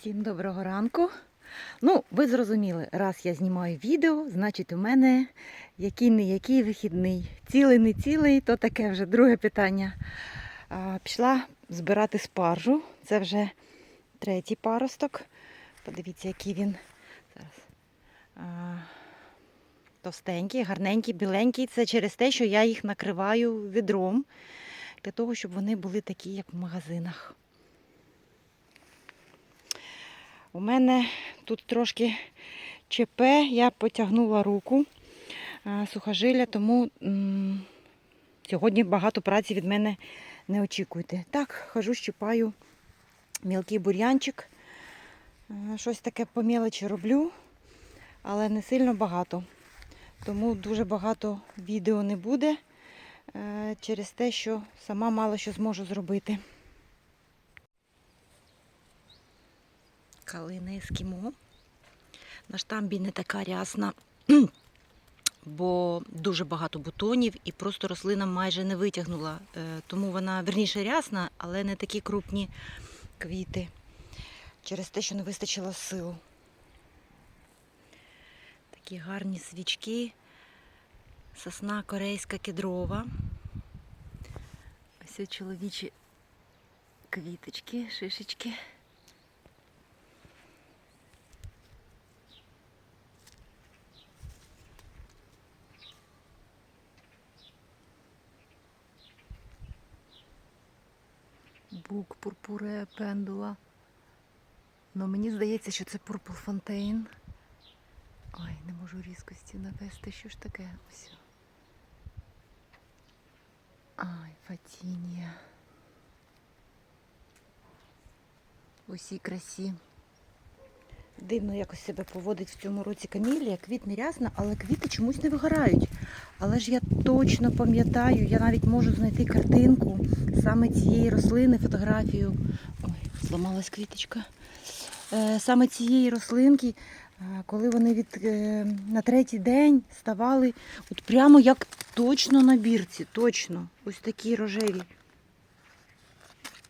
Всім доброго ранку. Ну, ви зрозуміли, раз я знімаю відео, значить у мене який не який вихідний. Цілий, не цілий, то таке вже друге питання. А, пішла збирати спаржу. Це вже третій паросток. Подивіться, який він зараз. А, товстенький, гарненький, біленький. Це через те, що я їх накриваю відром, для того, щоб вони були такі, як в магазинах. У мене тут трошки ЧП, я потягнула руку е, сухожилля, тому сьогодні багато праці від мене не очікуйте. Так, хожу, щипаю мілкий бур'янчик. Е, Щось таке по мелочі роблю, але не сильно багато. Тому дуже багато відео не буде е, через те, що сама мало що зможу зробити. Калина ескімо. На штамбі не така рясна, бо дуже багато бутонів і просто рослина майже не витягнула. Е, Тому вона верніше рясна, але не такі крупні квіти. Через те, що не вистачило сил. Такі гарні свічки. Сосна корейська кедрова. Ось чоловічі квіточки, шишечки. Бук пурпуре пендула. Ну, мені здається, що це Purple Фонтейн. Ой, не можу різкості навести. Що ж таке? Ось. Ай, Фатінія. Усі красі. Дивно якось себе поводить в цьому році камілія. Квітне рясна, але квіти чомусь не вигорають. Але ж я точно пам'ятаю, я навіть можу знайти картинку саме цієї рослини, фотографію. Ой, зламалась квіточка. Е, Саме цієї рослинки, е, коли вони від, е, на третій день ставали от прямо як точно на бірці, точно. Ось такі рожеві.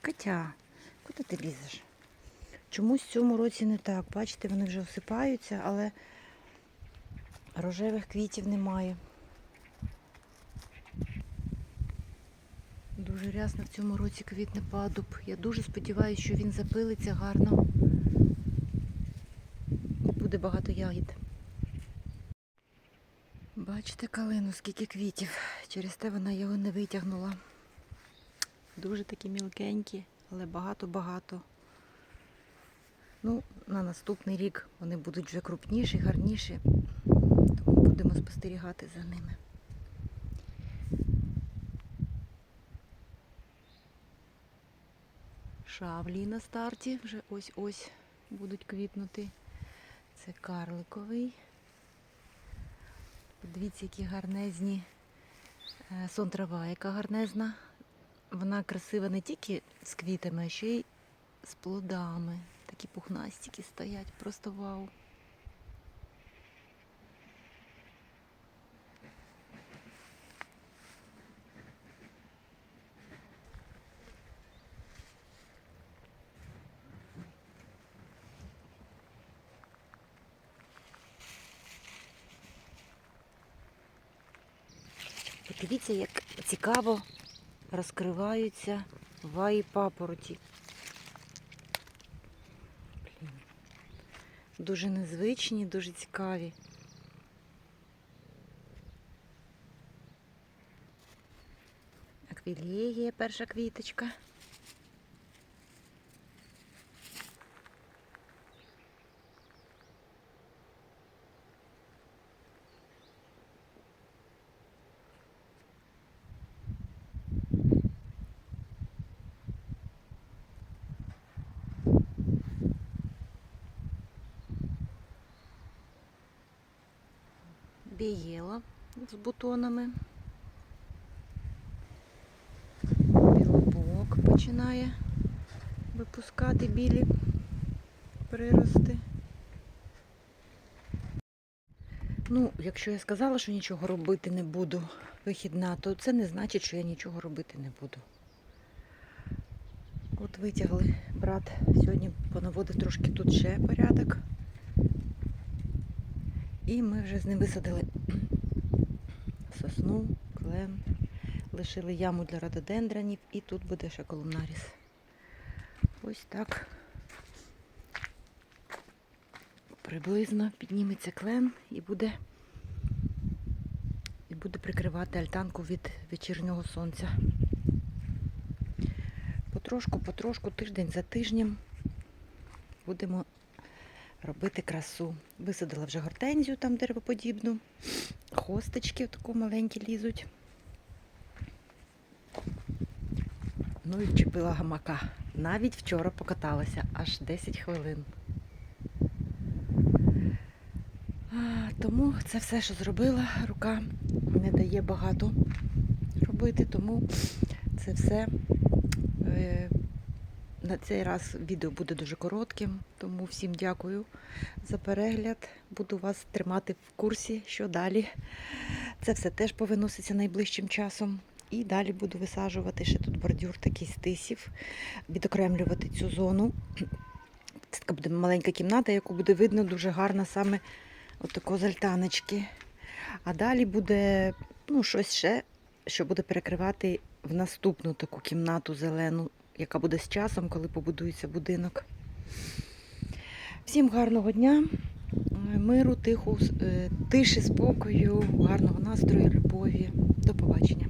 Катя, куди ти лізеш? Чомусь в цьому році не так. Бачите, вони вже осипаються, але рожевих квітів немає. Дуже рясно в цьому році квітне падуб. Я дуже сподіваюся, що він запилиться гарно. Буде багато ягід. Бачите калину, скільки квітів. Через те вона його не витягнула. Дуже такі мілкенькі, але багато-багато. Ну, на наступний рік вони будуть вже крупніші, гарніші. Тому будемо спостерігати за ними. Шавлі на старті вже ось-ось будуть квітнути. Це карликовий. Подивіться, які гарнезні е, сон трава, яка гарнезна. Вона красива не тільки з квітами, а ще й з плодами. Такі пухнастики стоять, просто вау. Подивіться, як цікаво розкриваються ваї папороті. Дуже незвичні, дуже цікаві. Аквілегія, перша квіточка. Бієла з бутонами. Білобок починає випускати білі прирости. Ну, якщо я сказала, що нічого робити не буду вихідна, то це не значить, що я нічого робити не буду. От витягли брат сьогодні понаводив трошки тут ще порядок. І ми вже з ним висадили сосну, клен, лишили яму для рододендронів і тут буде ще колумнаріс. Ось так. Приблизно підніметься клен і буде, і буде прикривати альтанку від вечірнього сонця. Потрошку, потрошку, тиждень за тижнем будемо робити красу. Висадила вже гортензію там деревоподібну, хосточки таку маленькі лізуть. Ну і вчепила гамака. Навіть вчора покаталася аж 10 хвилин. Тому це все, що зробила, рука не дає багато робити, тому це все е, на цей раз відео буде дуже коротким, тому всім дякую за перегляд. Буду вас тримати в курсі, що далі. Це все теж повиноситься найближчим часом. І далі буду висаджувати ще тут бордюр такий з тисів, відокремлювати цю зону. Це така буде маленька кімната, яку буде видно дуже гарно саме отако з альтаночки. А далі буде ну, щось ще, що буде перекривати в наступну таку кімнату зелену, яка буде з часом, коли побудується будинок. Всім гарного дня, миру, тиху, е, тиші, спокою, гарного настрою, любові. До побачення.